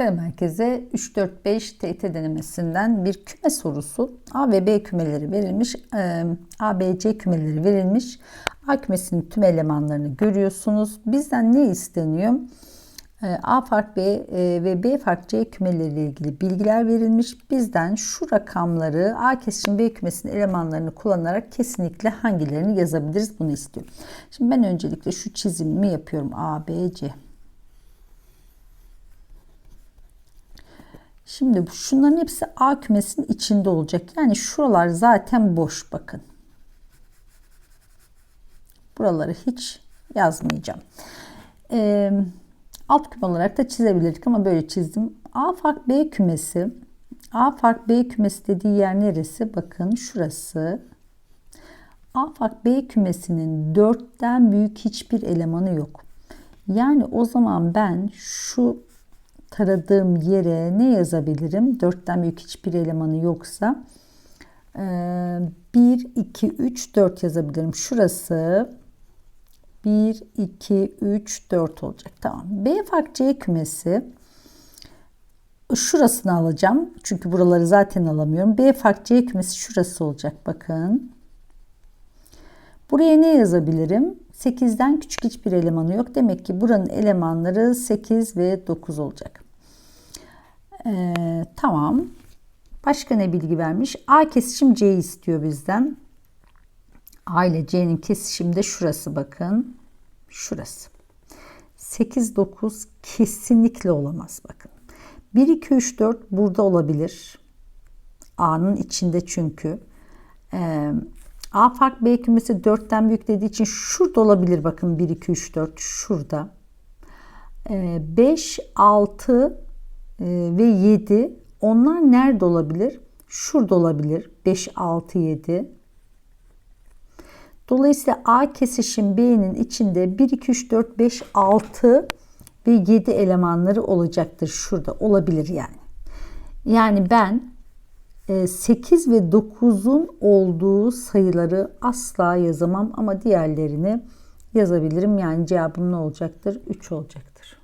Selam herkese. 3-4-5 TET denemesinden bir küme sorusu. A ve B kümeleri verilmiş. Ee, A, B, C kümeleri verilmiş. A kümesinin tüm elemanlarını görüyorsunuz. Bizden ne isteniyor? Ee, A fark B e, ve B fark C kümeleriyle ilgili bilgiler verilmiş. Bizden şu rakamları A kesişim B kümesinin elemanlarını kullanarak kesinlikle hangilerini yazabiliriz bunu istiyor. Şimdi ben öncelikle şu çizimimi yapıyorum. A, B, C. Şimdi şunların hepsi A kümesinin içinde olacak. Yani şuralar zaten boş bakın. Buraları hiç yazmayacağım. Ee, alt küme olarak da çizebilirdik ama böyle çizdim. A fark B kümesi. A fark B kümesi dediği yer neresi? Bakın şurası. A fark B kümesinin dörtten büyük hiçbir elemanı yok. Yani o zaman ben şu taradığım yere ne yazabilirim? Dörtten büyük hiçbir elemanı yoksa 1, 2, 3, 4 yazabilirim. Şurası 1, 2, 3, 4 olacak. Tamam. B fark C kümesi şurasını alacağım. Çünkü buraları zaten alamıyorum. B fark C kümesi şurası olacak. Bakın. Buraya ne yazabilirim? 8'den küçük hiçbir elemanı yok. Demek ki buranın elemanları 8 ve 9 olacak. Ee, tamam. Başka ne bilgi vermiş? A kesişim C istiyor bizden. A ile C'nin kesişimi de şurası bakın. Şurası. 8, 9 kesinlikle olamaz bakın. 1, 2, 3, 4 burada olabilir. A'nın içinde çünkü. Ee, A fark B kümesi 4'ten büyük dediği için şurada olabilir. Bakın 1, 2, 3, 4 şurada. 5, 6 ve 7 onlar nerede olabilir? Şurada olabilir. 5, 6, 7. Dolayısıyla A kesişim B'nin içinde 1, 2, 3, 4, 5, 6 ve 7 elemanları olacaktır. Şurada olabilir yani. Yani ben 8 ve 9'un olduğu sayıları asla yazamam ama diğerlerini yazabilirim. Yani cevabım ne olacaktır? 3 olacaktır.